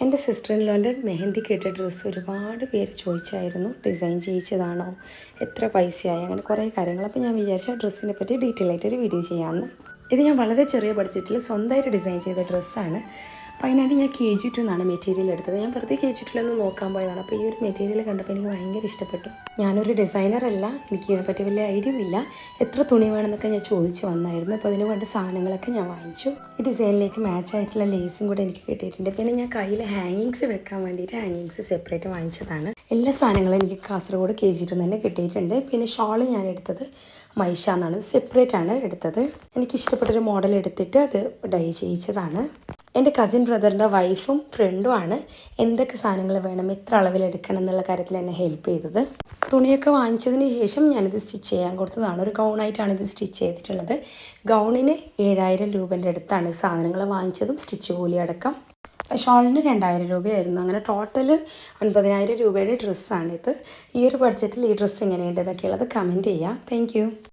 എന്റെ സിസ്റ്ററിലോന്റെ മെഹന്തി കേട്ട ഡ്രസ്സ് ഒരുപാട് പേര് ചോദിച്ചായിരുന്നു ഡിസൈൻ ചെയ്യിച്ചതാണോ? എത്ര പൈസയായി? അങ്ങനെ കുറേ കാര്യങ്ങൾ. അപ്പോൾ ഞാൻ വിചാരിച്ചു ആ ഡ്രസ്സിനെ പറ്റി ഡീറ്റെയിൽ ആയിട്ട് ഒരു വീഡിയോ ചെയ്യാമെന്ന് ഇത് ഞാൻ വളരെ ചെറിയ ബഡ്ജറ്റിൽ സ്വന്തമായിട്ട് ഡിസൈൻ ചെയ്ത ഡ്രസ്സാണ് അപ്പോൾ അതിനായിട്ട് ഞാൻ കെ ജി ടു എന്നാണ് മെറ്റീരിയൽ എടുത്തത്. ഞാൻ വെറുതെ കെ ജി ടുലൊന്ന് നോക്കാൻ പോയതാണ്. അപ്പോൾ ഈ ഒരു മെറ്റീരിയൽ കണ്ടപ്പോൾ എനിക്ക് ഭയങ്കര ഇഷ്ടപ്പെട്ടു. ഞാനൊരു ഡിസൈനർ അല്ല. എനിക്ക് ഇതിനെപ്പറ്റി വലിയ ഐഡിയ ഇല്ല എത്ര തുണി വേണമെന്നൊക്കെ ഞാൻ ചോദിച്ചു വന്നായിരുന്നു. അപ്പോൾ അതിന് വേണ്ട സാധനങ്ങളൊക്കെ ഞാൻ വാങ്ങിച്ചു. ഈ ഡിസൈനിലേക്ക് മാച്ച് ആയിട്ടുള്ള ലേസും കൂടെ എനിക്ക് കിട്ടിയിട്ടുണ്ട്. പിന്നെ ഞാൻ കയ്യിൽ ഹാങ്ങിങ്സ് വെക്കാൻ വേണ്ടിയിട്ട് ഹാങ്ങിങ്സ് സെപ്പറേറ്റ് വാങ്ങിച്ചതാണ്. എല്ലാ സാധനങ്ങളും എനിക്ക് കാസർഗോഡ് കെ ജി ടു തന്നെ കിട്ടിയിട്ടുണ്ട്. പിന്നെ ഷോൾ ഞാൻ എടുത്തത് മൈഷ എന്നാണ്. സെപ്പറേറ്റ് ആണ് എടുത്തത്. എനിക്ക് ഇഷ്ടപ്പെട്ടൊരു മോഡൽ എടുത്തിട്ട് അത് ഡൈ ചെയ്യിച്ചതാണ്. എന്റെ കസിൻ ബ്രദറിന്റെ വൈഫും ഫ്രണ്ടും ആണ്. എന്തൊക്കെ സാധനങ്ങൾ വേണം എത്ര അളവിൽ എടുക്കണം എന്നുള്ള കാര്യത്തിൽ എന്നെ ഹെൽപ്പ് ചെയ്തത്. തുണിയൊക്കെ വാങ്ങിച്ചതിന് ശേഷം ഞാനിത് സ്റ്റിച്ച് ചെയ്യാൻ കൊടുത്തതാണ്. ഒരു ഗൗണായിട്ടാണ് ഇത് സ്റ്റിച്ച് ചെയ്തിട്ടുള്ളത്. ഗൗണിന് ഏഴായിരം രൂപേന്റെ അടുത്താണ് സാധനങ്ങൾ വാങ്ങിച്ചതും സ്റ്റിച്ച് കൂലി അടക്കം. ഷോളിന് രണ്ടായിരം രൂപയായിരുന്നു. അങ്ങനെ ടോട്ടൽ ഒൻപതിനായിരം രൂപയുടെ ഡ്രസ്സാണിത് ഈ ഒരു ബഡ്ജറ്റിൽ ഈ ഡ്രസ്സ് എങ്ങനെയുണ്ട്? എന്നൊക്കെയുള്ളത് കമന്റ് ചെയ്യുക താങ്ക്